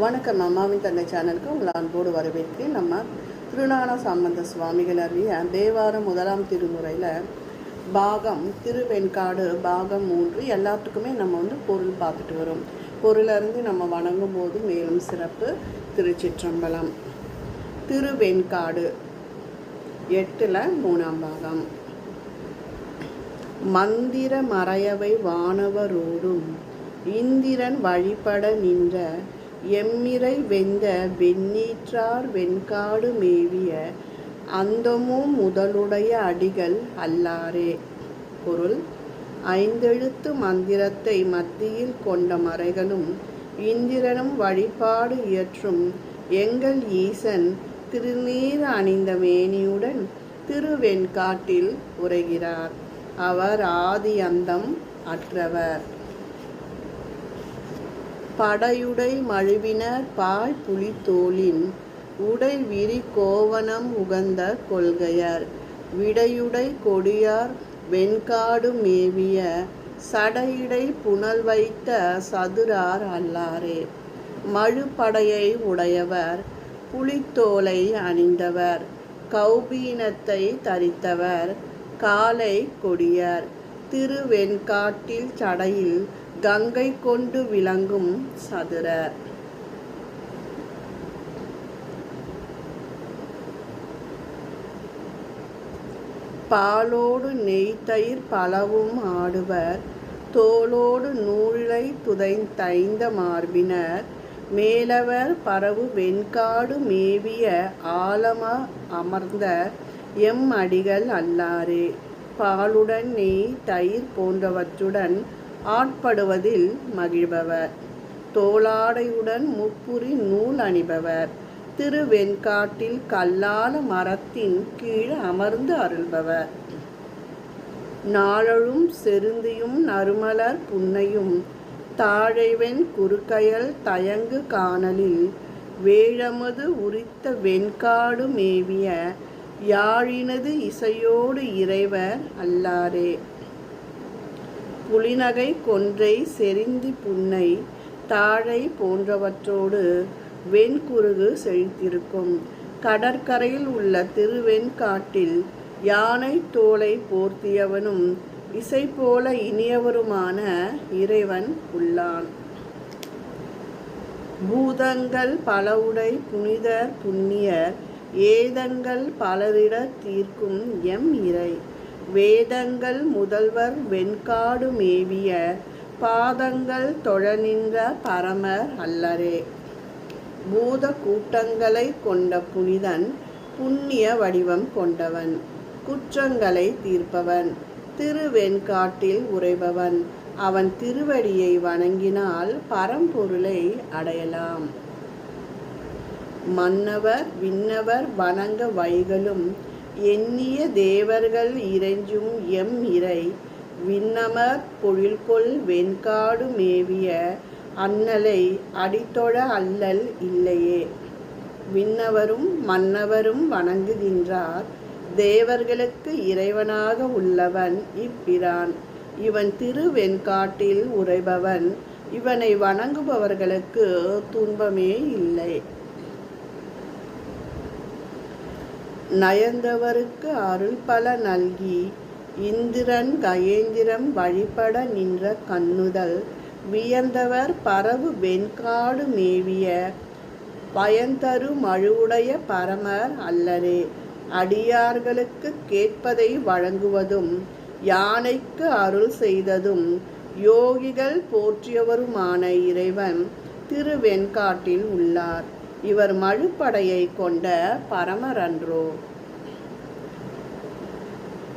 வணக்கம் அம்மாவின் தந்தை சேனலுக்கு உங்களை அன்போடு வரவேற்கிறேன். நம்ம திருநான சம்பந்த சுவாமிகள் அறிய தேவாரம் முதலாம் திருமுறையில் பாகம் திருவெண்காடு பாகம் மூன்று எல்லாத்துக்குமே நம்ம வந்து பொருள் பார்த்துட்டு வரோம். பொருளிருந்து நம்ம வணங்கும் போது மேலும் சிறப்பு திருச்சிற்றம்பலம். திருவெண்காடு எட்டில் மூணாம் பாகம். மந்திர மறையவை வானவரோடும் இந்திரன் வழிபட நின்ற எம்மிரை வெந்த வெண்ணீற்றார் வெண்காடு மேவிய அந்தமும் முதலுடைய அடிகள் அல்லாரே. பொருள் ஐந்தெழுத்து மந்திரத்தை மத்தியில் கொண்ட மறைகளும் இந்திரனும் வழிபாடு இயற்றும் எங்கள் ஈசன் திருநீர் அணிந்த மேனியுடன் திருவெண்காட்டில் உரைகிறார் அவர் ஆதி அந்தம் அற்றவர். படையுடை மழுவினர் பாய் புலித்தோலின் உடை விரி கோவணம் உகந்த கொள்கையர். விடையுடை கொடியார் வெண்காடு மேவிய சடையிடை புனல் வைத்த சதுரார் அல்லாரே. மழுப்படையை உடையவர் புலித்தோலை அணிந்தவர். கௌபீனத்தை தரித்தவர் காலை கொடியார். திருவெண்காட்டில் சடையில் கங்கை கொண்டு விளங்கும் சதுர. பாலோடு நெய்தயிர் பலவும் ஆடுவர். தோளோடு நூலை துதைந்தைந்த மார்பினர். மேலவர் பரவு வெண்காடு மேவிய ஆலம அமர்ந்த எம் அடிகள் அல்லாரே. பாலுடன் நெய் தயிர் போன்றவற்றுடன் ஆட்படுவதில் மகிழ்பவர். தோளாடையுடன் முப்புரி நூல் அணிபவர். திருவெண்காட்டில் கல்லால மரத்தின் கீழ் அமர்ந்து அருள்பவர். நாளழும் செருந்தியும் நறுமலர் புன்னையும் தாழைவெண் குறுக்கயல் தயங்கு காணலில் வேழமது உரித்த வெண்காடு மேவிய யாழினது இசையோடு இறைவர் அல்லாரே. புலிநகை கொன்றை செறிந்தி புன்னை தாழை போன்றவற்றோடு வெண்குருகு செழித்திருக்கும். கடற்கரையில் உள்ள திருவெண்காட்டில் யானை தோலை போர்த்தியவனும் இசை போல இனியவருமான இறைவன் உள்ளான். பூதங்கள் பலவுடை புனிதர் புண்ணியர் ஏதங்கள் பலரிட தீர்க்கும் எம் இறை. வேதங்கள் முதல்வர் வெண்காடு மேவிய பாதங்கள் தொழநின்ற பரமர் அல்லரே. பூத கூட்டங்களை கொண்ட புனிதன் புண்ணிய வடிவம் கொண்டவன். குற்றங்களை தீர்ப்பவன். திருவெண்காட்டில் உறைபவன். அவன் திருவடியை வணங்கினால் பரம்பொருளை அடையலாம். மன்னவர் விண்ணவர் வணங்க வைகளும் எண்ணிய தேவர்கள் இறைஞ்சும் எம் இறை விண்ணமர் பொழில்கொள் வெண்காடு மேவிய அண்ணலை அடித்தொழ அல்லல் இல்லையே. விண்ணவரும் மன்னவரும் வணங்குகின்றார். தேவர்களுக்கு இறைவனாக உள்ளவன் இப்பிரான். இவன் திருவெண்காட்டில் உறைபவன். இவனை வணங்குபவர்களுக்கு துன்பமே இல்லை. நயந்தவருக்கு அருள் பல நல்கி இந்திரன் கயேந்திரம் வழிபட நின்ற கண்ணுதல் வியந்தவர் பரவு வெண்காடு மேவிய பயந்தரு மழுவுடைய பரமர் அல்லரே. அடியார்களுக்கு கேட்பதை வழங்குவதும் யானைக்கு அருள் செய்ததும் யோகிகள் போற்றியவருமான இறைவன் திருவெண்காட்டில் உள்ளார். இவர் மழுப்படையை கொண்ட பரமரன்றோ?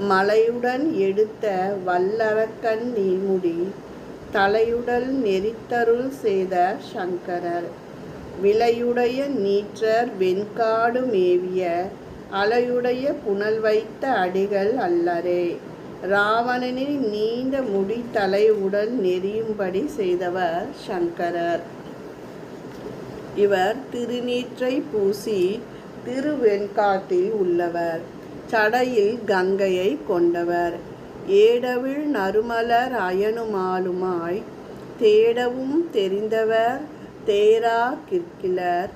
மலையுடன் எடுத்த வல்லரக்கன் நீமுடி தலையுடல் நெறித்தருள் செய்த சங்கரர் விலையுடைய நீற்றர் வெண்காடு மேவிய அலையுடைய புனல் வைத்த அடிகள் அல்லரே. ராவணனின் நீண்ட முடி தலை உடல் நெறியும்படி செய்தவர் சங்கரர். இவர் திருநீற்றை பூசி திருவெண்காட்டில் உள்ளவர். சடையில் கங்கையை கொண்டவர். ஏடவிழ் நறுமலர் அயனுமாலுமாய் தேடவும் தெரிந்தவர் தேரா கிற்கிலர்.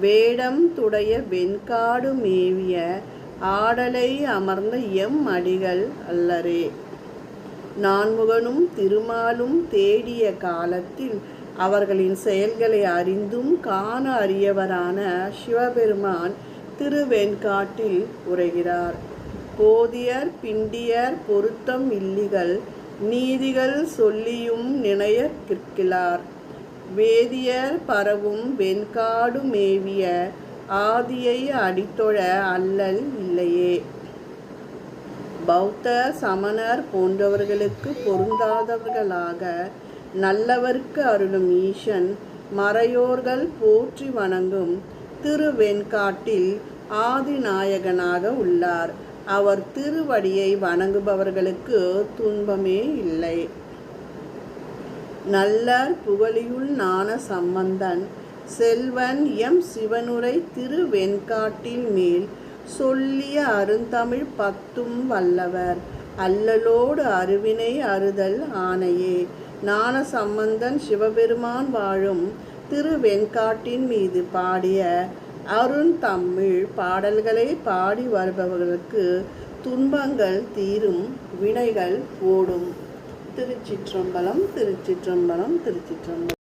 வேடம் துடைய வெண்காடு மேவிய ஆடலை அமர்ந்த எம் அடிகள் அல்லரே நான்முகனும் திருமாலும் தேடிய காலத்தில் அவர்களின் செயல்களை அறிந்தும் காண அறியவரான சிவபெருமான் திருவெண்காட்டில் உரைகிறார். போதியர் பிண்டியர் பொருத்தம் இல்லிகள் நீதிகள் சொல்லியும் நினைய கிற்கிலார் வேதியர் பரவும் வெண்காடு மேவிய ஆதியை அடித்தொழ அல்லல் இல்லையே. பௌத்த சமணர் போன்றவர்களுக்கு பொருந்தாதவர்களாக நல்லவர்க்கு அருளும் ஈசன் மறையோர்கள் போற்றி வணங்கும் திருவெண்காட்டில் ஆதிநாயகனாக உள்ளார். அவர் திருவடியை வணங்குபவர்களுக்கு துன்பமே இல்லை. நல்லர் புகழியுள் ஞான சம்பந்தன் செல்வன் எம் சிவனுரை திருவெண்காட்டில் மேல் சொல்லிய அருந்தமிழ் பத்தும் வல்லவர் அல்லலோடு அருவினை அறுதல் ஆணையே ஞான சம்பந்தன் சிவபெருமான் வாழும் திருவெண்காட்டின் மீது பாடிய அருண் தமிழ் பாடல்களை பாடி வருபவர்களுக்கு துன்பங்கள் தீரும் வினைகள் ஓடும் திருச்சிற்றம்பலம் திருச்சிற்றம்பலம் திருச்சிற்றம்பலம்.